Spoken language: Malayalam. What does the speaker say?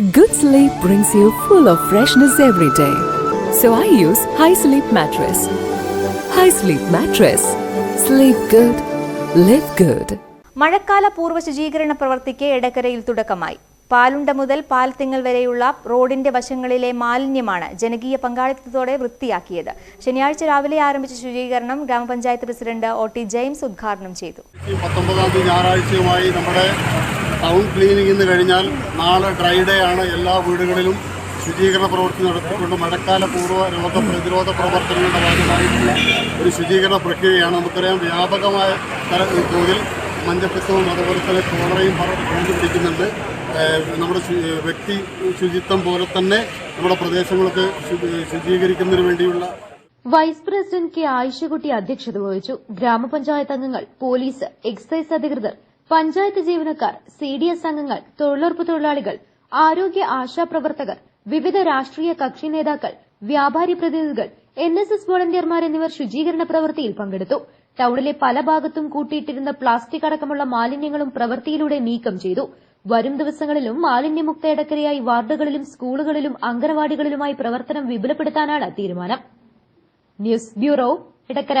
Good sleep brings you full of freshness every day. So I use High Sleep Mattress. High Sleep Mattress. Sleep good. Live good. മഴക്കാല പൂർവ ശുചീകരണ പ്രവൃത്തിക്ക് എടക്കരയിൽ തുടക്കമായി പാലുണ്ട മുതൽ പാൽത്തിങ്ങൽ വരെയുള്ള റോഡിന്റെ വശങ്ങളിലെ മാലിന്യമാണ് ജനകീയ പങ്കാളിത്തത്തോടെ വൃത്തിയാക്കിയത് ശനിയാഴ്ച രാവിലെ ആരംഭിച്ച ശുചീകരണം ഗ്രാമപഞ്ചായത്ത് പ്രസിഡന്റ് ഒ ടി ജെയിംസ് ഉദ്ഘാടനം ചെയ്തു നമ്മുടെ ടൗൺ ക്ലീനിങ് ഇന്ന് കഴിഞ്ഞാൽ നാളെ ഡ്രൈ ഡേ ആണ്. എല്ലാ വീടുകളിലും ശുചീകരണ പ്രവർത്തനം നടത്തിക്കൊണ്ട് മഴക്കാല പൂർവ രോഗ പ്രതിരോധ പ്രവർത്തനങ്ങളുടെ ഭാഗമായിട്ടുള്ള ഒരു ശുചീകരണ പ്രക്രിയയാണ് നമുക്കറിയാം. വ്യാപകമായ തോതിൽ മഞ്ഞപ്പിത്തവും അതുപോലെ തന്നെ കോളറയും പറഞ്ഞു പിടിക്കുന്നുണ്ട് നമ്മുടെ വ്യക്തി ശുചിത്വം പോലെ തന്നെ നമ്മുടെ പ്രദേശങ്ങളൊക്കെ ശുചീകരിക്കുന്നതിന് വേണ്ടിയുള്ള വൈസ് പ്രസിഡന്റ് കെ ആയിഷകുട്ടി അധ്യക്ഷത വഹിച്ചു. ഗ്രാമപഞ്ചായത്ത് അംഗങ്ങൾ പോലീസ് എക്സൈസ് അധികൃതർ പഞ്ചായത്ത് ജീവനക്കാർ സി ഡി എസ് അംഗങ്ങൾ തൊഴിലുറപ്പ് തൊഴിലാളികൾ ആരോഗ്യ ആശാപ്രവർത്തകർ വിവിധ രാഷ്ട്രീയ കക്ഷി നേതാക്കൾ വ്യാപാരി പ്രതിനിധികൾ എൻ എസ് എസ് വോളണ്ടിയർമാർ എന്നിവർ ശുചീകരണ പ്രവൃത്തിയിൽ പങ്കെടുത്തു. ടൌണിലെ പല ഭാഗത്തും കൂട്ടിയിട്ടിരുന്ന പ്ലാസ്റ്റിക് അടക്കമുള്ള മാലിന്യങ്ങളും പ്രവൃത്തിയിലൂടെ നീക്കം ചെയ്തു. വരും ദിവസങ്ങളിലും മാലിന്യമുക്ത ഇടക്കരയായി വാർഡുകളിലും സ്കൂളുകളിലും അംഗനവാടികളിലുമായി പ്രവർത്തനം വിപുലപ്പെടുത്താനാണ് തീരുമാനം. News bureau Edakkara.